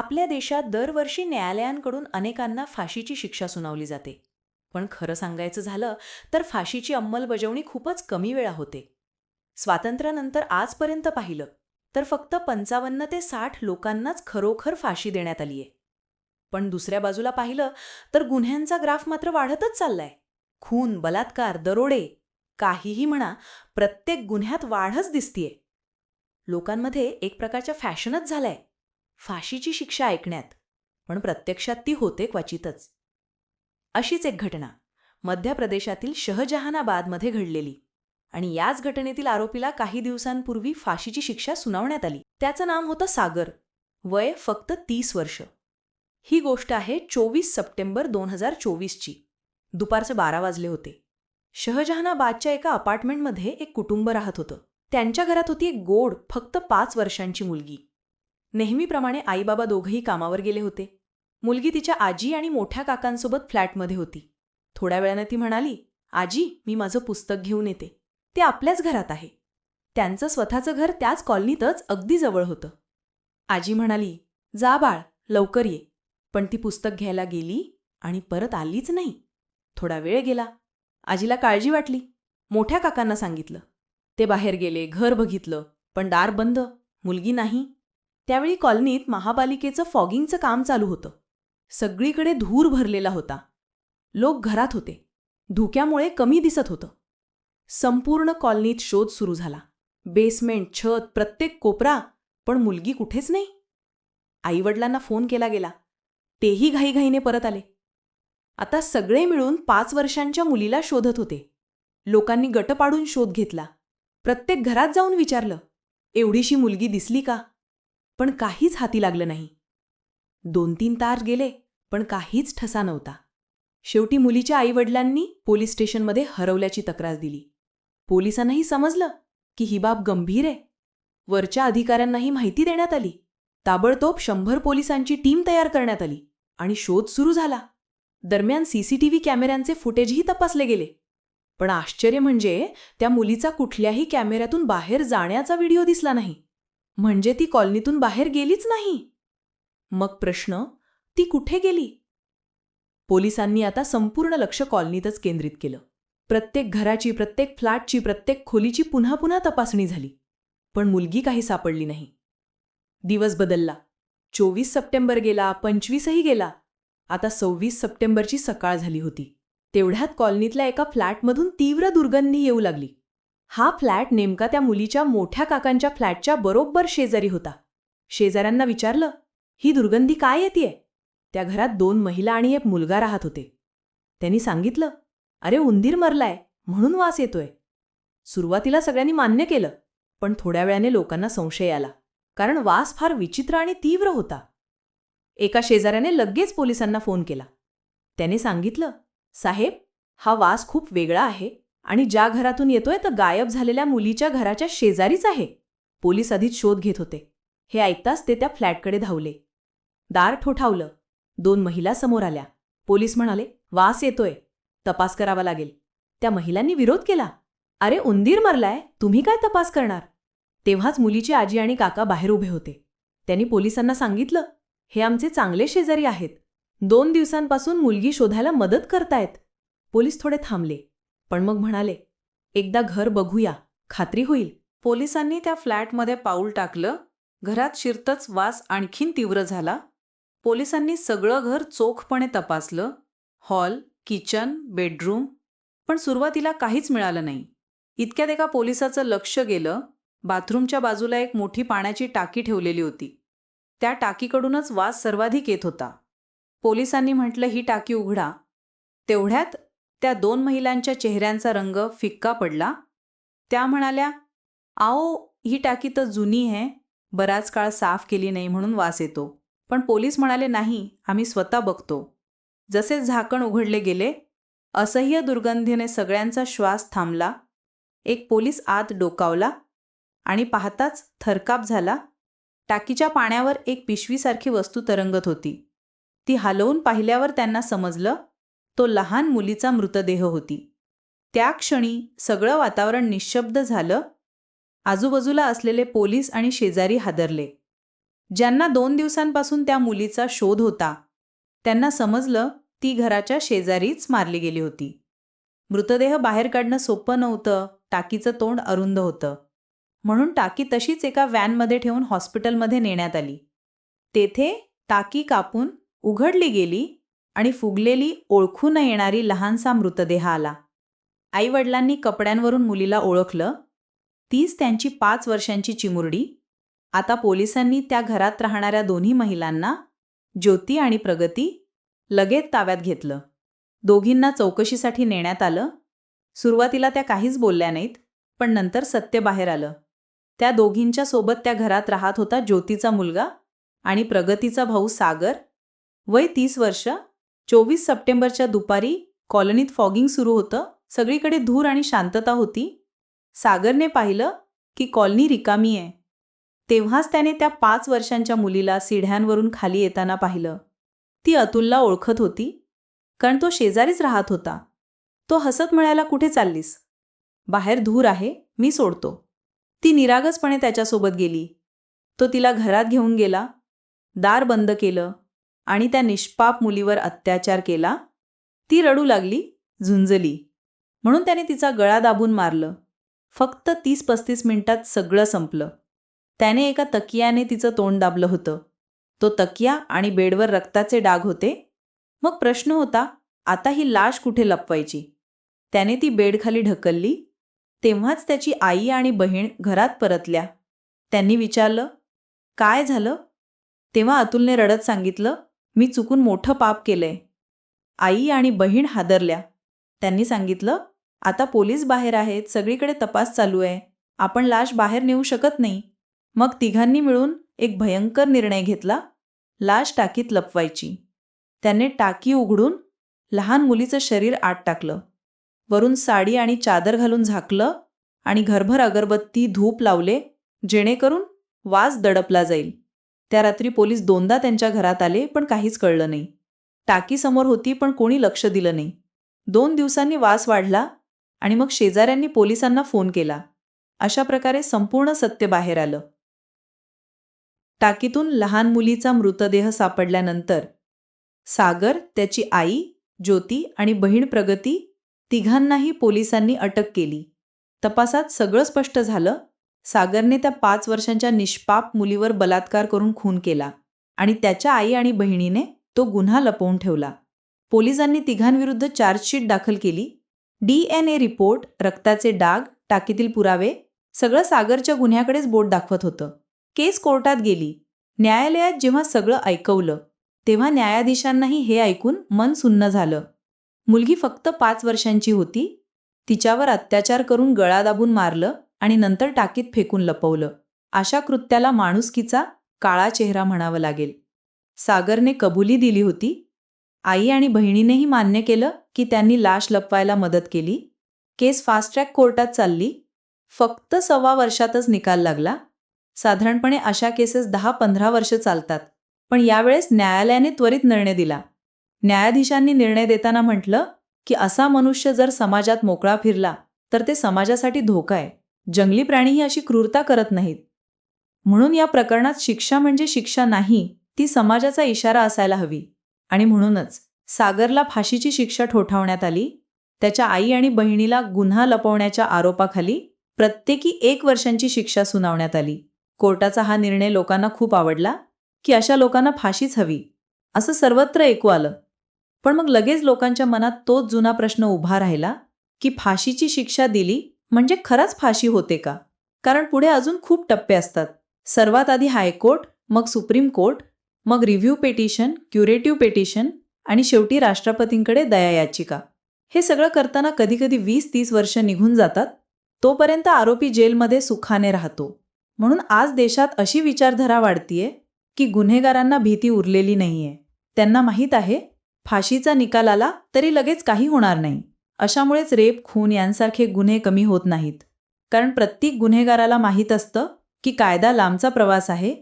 आपल्या देशात दरवर्षी न्यायालयांकडून अनेकांना फाशीची शिक्षा सुनावली जाते. पण खरं सांगायचं झालं तर फाशीची अंमलबजावणी खूपच कमी वेळा होते. स्वातंत्र्यानंतर आजपर्यंत पाहिलं तर फक्त पंचावन्न ते साठ लोकांनाच खरोखर फाशी देण्यात आलीये. पण दुसऱ्या बाजूला पाहिलं तर गुन्ह्यांचा ग्राफ मात्र वाढतच चाललाय. खून बलात्कार दरोडे काहीही म्हणा प्रत्येक गुन्ह्यात वाढच दिसतीये. लोकांमध्ये एक प्रकारच्या फॅशनच झालाय. फाशीची शिक्षा ऐकण्यात पण प्रत्यक्षात ती होते क्वचितच. अशीच एक घटना मध्य प्रदेशातील शहजहानाबादमध्ये घडलेली आणि याच घटनेतील आरोपीला काही दिवसांपूर्वी फाशीची शिक्षा सुनावण्यात आली. त्याचं नाम होतं सागर. वय फक्त तीस वर्ष. ही गोष्ट आहे चोवीस सप्टेंबर दोन हजार चोवीसची. दुपारचे बारा वाजले होते. शहजहानाबादच्या एका अपार्टमेंटमध्ये एक कुटुंब राहत होतं. त्यांच्या घरात होती एक गोड फक्त पाच वर्षांची मुलगी. नेहमीप्रमाणे आईबाबा दोघंही कामावर गेले होते. मुलगी तिच्या आजी आणि मोठ्या काकांसोबत फ्लॅटमध्ये होती. थोड्या वेळानं ती म्हणाली आजी मी माझं पुस्तक घेऊन येते. ते आपल्याच घरात आहे. त्यांचं स्वतःचं घर त्याच कॉलनीतच अगदी जवळ होतं. आजी म्हणाली जा बाळ लवकर ये. पण ती पुस्तक घ्यायला गेली आणि परत आलीच नाही. थोडा वेळ गेला. आजीला काळजी वाटली. मोठ्या काकांना सांगितलं ते बाहेर गेले घर बघितलं पण दार बंद मुलगी नाही. त्यावेळी कॉलनीत महापालिकेचं फॉगिंगचं काम चालू होतं. सगळीकडे धूर भरलेला होता. लोक घरात होते. धुक्यामुळे कमी दिसत होतं. संपूर्ण कॉलनीत शोध सुरू झाला. बेसमेंट छत प्रत्येक कोपरा पण मुलगी कुठेच नाही. आईवडिलांना फोन केला गेला. तेही घाईघाईने परत आले. आता सगळे मिळून पाच वर्षांच्या मुलीला शोधत होते. लोकांनी गट पाडून शोध घेतला. प्रत्येक घरात जाऊन विचारलं एवढीशी मुलगी दिसली का? पण काहीच हाती लागलं नाही. दोन तीन तार गेले पण काहीच ठसा नव्हता. शेवटी मुलीच्या आईवडिलांनी पोलीस स्टेशनमध्ये हरवल्याची तक्रार दिली. पोलिसांनाही समजलं की ही बाब गंभीर आहे. वरच्या अधिकाऱ्यांनाही माहिती देण्यात आली. ताबडतोब शंभर पोलिसांची टीम तयार करण्यात आली आणि शोध सुरू झाला. दरम्यान सीसीटीव्ही कॅमेऱ्यांचे फुटेजही तपासले गेले. पण आश्चर्य म्हणजे त्या मुलीचा कुठल्याही कॅमेऱ्यातून बाहेर जाण्याचा व्हिडिओ दिसला नाही. म्हणजे ती कॉलनीतून बाहेर गेलीच नाही. मग प्रश्न ती कुठे गेली? पोलिसांनी आता संपूर्ण लक्ष कॉलनीतच केंद्रित केलं. प्रत्येक घराची प्रत्येक फ्लॅटची प्रत्येक खोलीची पुन्हा पुन्हा तपासणी झाली. पण मुलगी काही सापडली नाही. दिवस बदलला. चोवीस सप्टेंबर गेला पंचवीसही गेला. आता सव्वीस सप्टेंबरची सकाळ झाली होती. तेवढ्यात कॉलनीतल्या एका फ्लॅटमधून तीव्र दुर्गंधी येऊ लागली. हा फ्लॅट नेमका त्या मुलीच्या मोठ्या काकांच्या फ्लॅटच्या बरोबर शेजारी होता. शेजाऱ्यांना विचारलं ही दुर्गंधी काय येतेय? त्या घरात दोन महिला आणि एक मुलगा राहत होते. त्यांनी सांगितलं अरे उंदीर मरलाय म्हणून वास येतोय. सुरुवातीला सगळ्यांनी मान्य केलं पण थोड्या वेळाने लोकांना संशय आला कारण वास फार विचित्र आणि तीव्र होता. एका शेजाऱ्याने लगेच पोलिसांना फोन केला. त्याने सांगितलं साहेब हा वास खूप वेगळा आहे आणि ज्या घरातून येतोय तर गायब झालेल्या मुलीच्या घराच्या शेजारीच आहे. पोलीस आधीच शोध घेत होते. हे ऐकताच ते त्या फ्लॅटकडे धावले. दार ठोठावलं. दोन महिला समोर आल्या. पोलीस म्हणाले वास येतोय. तपास करावा लागेल. त्या महिलांनी विरोध केला. अरे उंदीर मरलाय. तुम्ही काय तपास करणार? तेव्हाच मुलीची आजी आणि काका बाहेर उभे होते. त्यांनी पोलिसांना सांगितलं हे आमचे चांगले शेजारी आहेत. दोन दिवसांपासून मुलगी शोधायला मदत करतायत. पोलीस थोडे थांबले. पण मग म्हणाले एकदा घर बघूया. खात्री होईल पोलिसांनी त्या फ्लॅटमध्ये पाऊल टाकलं. घरात शिरतच वास आणखीन तीव्र झाला. पोलिसांनी सगळं घर चोखपणे तपासलं. Hall kitchen bedroom. पण सुरुवातीला काहीच मिळालं नाही. इतक्यात एका पोलिसाचं लक्ष गेलं. बाथरूमच्या बाजूला एक मोठी पाण्याची टाकी ठेवलेली होती. त्या टाकीकडूनच वास सर्वाधिक येत होता. पोलिसांनी म्हटलं ही टाकी उघडा. तेवढ्यात त्या दोन महिलांच्या चेहऱ्यांचा रंग फिक्का पडला. त्या म्हणाल्या आओ ही टाकी तर जुनी आहे बराच काळ साफ केली नाही म्हणून वास येतो. पण पोलीस म्हणाले नाही आम्ही स्वतः बघतो. जसे झाकण उघडले गेले असह्य दुर्गंधीने सगळ्यांचा श्वास थांबला. एक पोलीस आत डोकावला आणि पाहताच थरकाप झाला. टाकीच्या पाण्यावर एक पिशवीसारखी वस्तू तरंगत होती. ती हलवून पाहिल्यावर त्यांना समजलं तो लहान मुलीचा मृतदेह होती. त्या क्षणी सगळं वातावरण निशब्द झालं. आजूबाजूला असलेले पोलीस आणि शेजारी हादरले. ज्यांना दोन दिवसांपासून त्या मुलीचा शोध होता त्यांना समजलं ती घराच्या शेजारीच मारली गेली होती. मृतदेह बाहेर काढणं सोपं नव्हतं टाकीचं तोंड अरुंद होतं. म्हणून टाकी तशीच एका व्हॅनमध्ये ठेवून हॉस्पिटलमध्ये नेण्यात आली. तेथे टाकी कापून उघडली गेली आणि फुगलेली ओळखू न येणारी लहानसा मृतदेह आला. आईवडिलांनी कपड्यांवरून मुलीला ओळखलं. तीच त्यांची पाच वर्षांची चिमुरडी. आता पोलिसांनी त्या घरात राहणाऱ्या दोन्ही महिलांना ज्योती आणि प्रगती लगेच ताब्यात घेतलं. दोघींना चौकशीसाठी नेण्यात आलं. सुरुवातीला त्या काहीच बोलल्या नाहीत पण नंतर सत्य बाहेर आलं. त्या दोघींच्या सोबत त्या घरात राहत होता ज्योतीचा मुलगा आणि प्रगतीचा भाऊ सागर. वय तीस वर्ष चोवीस सप्टेंबरच्या दुपारी कॉलनीत फॉगिंग सुरू होतं. सगळीकडे धूर आणि शांतता होती. सागरने पाहिलं की कॉलनी रिकामी आहे. तेव्हाच त्याने त्या पाच वर्षांच्या मुलीला सिढ्यांवरून खाली येताना पाहिलं. ती अतुलला ओळखत होती कारण तो शेजारीच राहत होता. तो हसत म्हणायला कुठे चाललीस? बाहेर धूर आहे मी सोडतो. ती निरागसपणे त्याच्यासोबत गेली. तो तिला घरात घेऊन गेला. दार बंद केलं. आणि त्या निष्पाप मुलीवर अत्याचार केला ती रडू लागली झुंजली. म्हणून त्याने तिचा गळा दाबून मारलं. फक्त तीस पस्तीस मिनिटात सगळं संपलं. त्याने एका तकियाने तिचं तोंड दाबलं होतं. तो तकिया आणि बेडवर रक्ताचे डाग होते. मग प्रश्न होता आता ही लाश कुठे लपवायची? त्याने ती बेडखाली ढकलली. तेव्हाच त्याची आई आणि बहीण घरात परतल्या. त्यांनी विचारलं काय झालं? तेव्हा अतुलने रडत सांगितलं मी चुकून मोठं पाप केलंय. आई आणि बहीण हादरल्या. त्यांनी सांगितलं आता पोलीस बाहेर आहेत सगळीकडे तपास चालू आहे. आपण लाश बाहेर नेऊ शकत नाही. मग तिघांनी मिळून एक भयंकर निर्णय घेतला लाश टाकीत लपवायची. त्याने टाकी उघडून लहान मुलीचं शरीर आत टाकलं. वरून साडी आणि चादर घालून झाकलं आणि घरभर अगरबत्ती धूप लावले जेणेकरून वास दडपला जाईल. त्या रात्री पोलीस दोनदा त्यांच्या घरात आले पण काहीच कळलं नाही. टाकीसमोर होती पण कोणी लक्ष दिलं नाही. दोन दिवसांनी वास वाढला आणि मग शेजाऱ्यांनी पोलिसांना फोन केला. अशा प्रकारे संपूर्ण सत्य बाहेर आलं. टाकीतून लहान मुलीचा मृतदेह सापडल्यानंतर सागर त्याची आई ज्योती आणि बहीण प्रगती तिघांनाही पोलिसांनी अटक केली. तपासात सगळं स्पष्ट झालं सागरने त्या पाच वर्षांच्या निष्पाप मुलीवर बलात्कार करून खून केला आणि त्याच्या आई आणि बहिणीने तो गुन्हा लपवून ठेवला. पोलिसांनी तिघांविरुद्ध चार्जशीट दाखल केली. डी एन ए रिपोर्ट रक्ताचे डाग टाकीतील पुरावे सगळं सागरच्या गुन्ह्याकडेच बोट दाखवत होतं. केस कोर्टात गेली. न्यायालयात जेव्हा सगळं ऐकवलं तेव्हा न्यायाधीशांनाही हे ऐकून मन सुन्न झालं. मुलगी फक्त पाच वर्षांची होती. तिच्यावर अत्याचार करून गळा दाबून मारलं आणि नंतर टाकीत फेकून लपवलं. अशा कृत्याला माणुसकीचा काळा चेहरा म्हणावं लागेल. सागरने कबुली दिली होती. आई आणि बहिणीनेही मान्य केलं की त्यांनी लाश लपवायला मदत केली. केस फास्ट ट्रॅक कोर्टात चालली. फक्त सव्वा वर्षातच निकाल लागला. साधारणपणे अशा केसेस दहा पंधरा वर्ष चालतात. पण यावेळेस न्यायालयाने त्वरित निर्णय दिला. न्यायाधीशांनी निर्णय देताना म्हटलं की असा मनुष्य जर समाजात मोकळा फिरला तर ते समाजासाठी धोका आहे. जंगली प्राणीही अशी क्रूरता करत नाहीत. म्हणून या प्रकरणात शिक्षा म्हणजे शिक्षा नाही ती समाजाचा इशारा असायला हवी. आणि म्हणूनच सागरला फाशीची शिक्षा ठोठावण्यात आली त्याच्या आई आणि बहिणीला गुन्हा लपवण्याच्या आरोपाखाली प्रत्येकी एक वर्षांची शिक्षा सुनावण्यात आली. कोर्टाचा हा निर्णय लोकांना खूप आवडला की अशा लोकांना फाशीच हवी असं सर्वत्र ऐकू आलं. पण मग लगेच लोकांच्या मनात तोच जुना प्रश्न उभा राहिला की फाशीची शिक्षा दिली म्हणजे खरंच फाशी होते का? कारण पुढे अजून खूप टप्पे असतात. सर्वात आधी हायकोर्ट मग सुप्रीम कोर्ट मग रिव्ह्यू पेटिशन क्युरेटिव्ह पेटिशन आणि शेवटी राष्ट्रपतींकडे दया याचिका. हे सगळं करताना कधीकधी वीस तीस वर्ष निघून जातात. तोपर्यंत आरोपी जेलमध्ये सुखाने राहतो. म्हणून आज देशात अशी विचारधारा वाढतीये की गुन्हेगारांना भीती उरलेली नाहीये. त्यांना माहीत आहे फाशीचा निकाल आला तरी लगेच काही होणार नाही. अशामुळेच रेप खून यांसारखे गुन्हे कमी होत नाहीत. कारण प्रत्येक गुन्हेगाराला माहीत असतं की कायदा लांबचा प्रवास आहे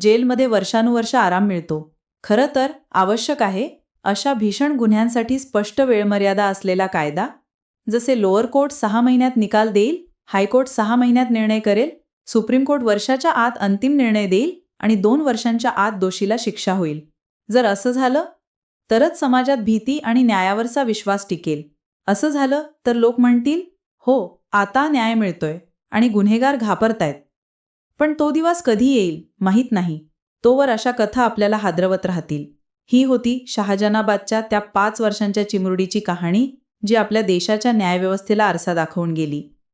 जेलमध्ये वर्षानुवर्ष आराम मिळतो. खरं तर आवश्यक आहे अशा भीषण गुन्ह्यांसाठी स्पष्ट वेळमर्यादा असलेला कायदा जसे लोअर कोर्ट सहा महिन्यात निकाल देईल हायकोर्ट सहा महिन्यात निर्णय करेल सुप्रीम कोर्ट वर्षाच्या आत अंतिम निर्णय देईल आणि दोन वर्षांच्या आत दोषीला शिक्षा होईल. जर असं झालं तरच समाजात भीती आणि न्यायावरचा विश्वास टिकेल. असं झालं तर लोक म्हणतील हो आता न्याय मिळतोय आणि गुन्हेगार घाबरतायत. पण तो दिवस कधी येईल माहीत नाही. तोवर अशा कथा आपल्याला हादरवत राहतील. ही होती शहाजनाबादच्या त्या पाच वर्षांच्या चिमुरडीची कहाणी जी आपल्या देशाच्या न्यायव्यवस्थेला आरसा दाखवून गेली.